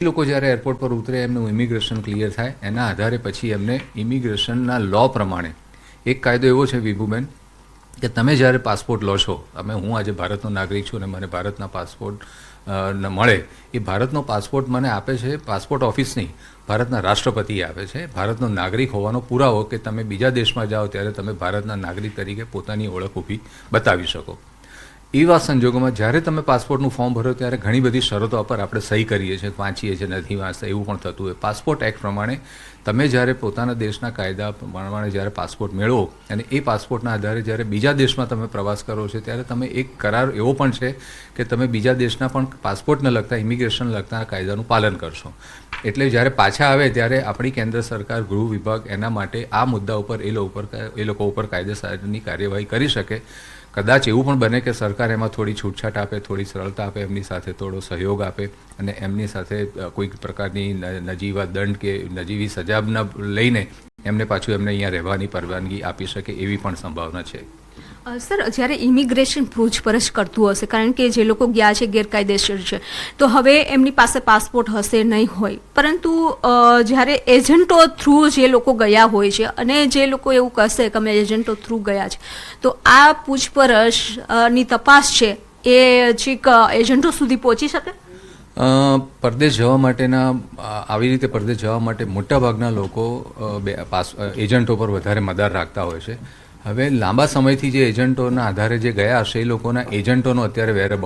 એ લોકો જ્યારે એરપોર્ટ પર ઉતરે, એમનું ઇમિગ્રેશન ક્લિયર થાય, એના આધારે પછી એમને ઇમિગ્રેશનના લો પ્રમાણે. એક કાયદો એવો છે વિભુબેન, કે તમે જ્યારે પાસપોર્ટ લો છો અમે હું આજે ભારતનો નાગરિક છું અને મને ભારતના પાસપોર્ટ મળે, એ ભારતનો પાસપોર્ટ મને આપે છે પાસપોર્ટ ઓફિસ નહીં, ભારતના રાષ્ટ્રપતિ આપે છે, ભારતનો નાગરિક હોવાનો પુરાવો કે તમે બીજા દેશમાં જાઓ ત્યારે તમે ભારતના નાગરિક તરીકે પોતાની ઓળખ ઊભી બતાવી શકો. એવા સંજોગોમાં જ્યારે તમે પાસપોર્ટનું ફોર્મ ભરો ત્યારે ઘણી બધી શરતો પર આપણે સહી કરીએ છીએ વાંચીએ છીએ, નથી વાંચતા, એવું પણ થતું હોય. પાસપોર્ટ એક્ટ પ્રમાણે તમે જ્યારે પોતાના દેશના કાયદા પ્રમાણે જ્યારે પાસપોર્ટ મેળવો અને એ પાસપોર્ટના આધારે જ્યારે બીજા દેશમાં તમે પ્રવાસ કરો છો ત્યારે તમે એક કરાર એવો પણ છે કે તમે બીજા દેશના પણ પાસપોર્ટને લગતા, ઇમિગ્રેશન લગતા કાયદાનું પાલન કરશો. એટલે જ્યારે પાછા આવે ત્યારે આપણી કેન્દ્ર સરકાર, ગૃહ વિભાગ એના માટે આ મુદ્દા ઉપર, એ લોકો ઉપર, એ લોકો ઉપર કાયદેસરની કાર્યવાહી કરી શકે. કદાચ એવું પણ બને કે સરકાર એમાં થોડી છૂટછાટ આપે, થોડી સરળતા આપે, એમની સાથે થોડો સહયોગ આપે અને એમની સાથે કોઈક પ્રકારની નજીવા દંડ કે નજીવી સજા લઈને એમને પાછું એમને અહીંયા રહેવાની પરવાનગી આપી શકે એવી પણ સંભાવના છે. સર, જ્યારે ઇમિગ્રેશન પૂછપરછ કરતું હશે, કારણ કે જે લોકો ગયા છે ગેરકાયદેસર છે, તો હવે એમની પાસે પાસપોર્ટ હશે નહીં હોય. પરંતુ જ્યારે એજન્ટો થ્રુ જે લોકો ગયા હોય છે, અને જે લોકો એવું કહેશે કે અમે એજન્ટો થ્રુ ગયા છે, તો આ પૂછપરછની તપાસ છે, એ છીક એજન્ટો સુધી પહોંચી શકે? પરદેશ જવા માટેના આવી રીતે પરદેશ જવા માટે મોટાભાગના લોકો એજન્ટો પર વધારે મદાર રાખતા હોય છે. હવે લાંબા સમયથી જે એજન્ટોના આધારે જે ગયા હશે, એ લોકોના એજન્ટોનો અત્યારે વેર